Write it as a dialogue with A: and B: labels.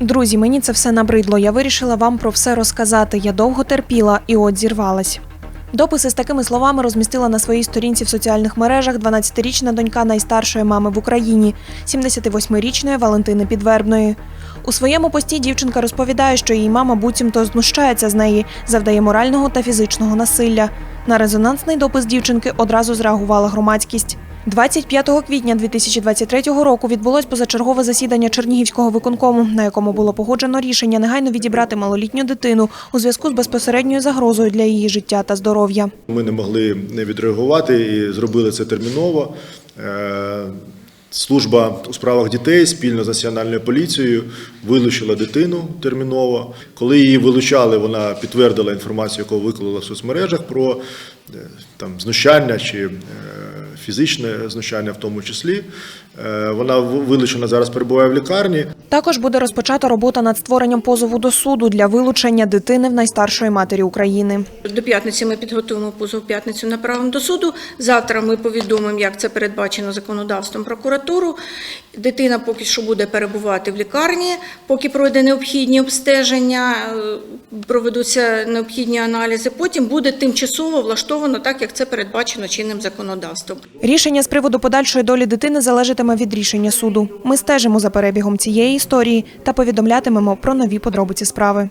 A: Друзі, мені це все набридло. Я вирішила вам про все розказати. Я довго терпіла і от зірвалась. Дописи з такими словами розмістила на своїй сторінці в соціальних мережах 12-річна донька найстаршої мами в Україні, 78-річної Валентини Підвербної. У своєму пості дівчинка розповідає, що її мама буцімто знущається з неї, завдає морального та фізичного насилля. На резонансний допис дівчинки одразу зреагувала громадськість. 25 квітня 2023 року відбулось позачергове засідання Чернігівського виконкому, на якому було погоджено рішення негайно відібрати малолітню дитину у зв'язку з безпосередньою загрозою для її життя та здоров'я.
B: Ми не могли не відреагувати і зробили це терміново. Е, Служба у справах дітей спільно з національною поліцією вилучила дитину терміново. Коли її вилучали, вона підтвердила інформацію, яку виклала в соцмережах про е, там знущання чи е, фізичне знущання, в тому числі. Е, Вона вилучена зараз перебуває в лікарні.
A: Також буде розпочата робота над створенням позову до суду для вилучення дитини в найстаршої матері України.
C: До п'ятниці ми підготуємо позов п'ятницю направимо до суду. Завтра ми повідомимо, як це передбачено законодавством прокуратуру. Дитина поки що буде перебувати в лікарні, поки пройде необхідні обстеження, е, проведуться необхідні аналізи. Потім буде тимчасово влаштовано так, як це передбачено чинним законодавством.
A: Рішення з приводу подальшої долі дитини залежатиме від рішення суду. Ми стежимо за перебігом цієї історії та повідомлятимемо про нові подробиці справи.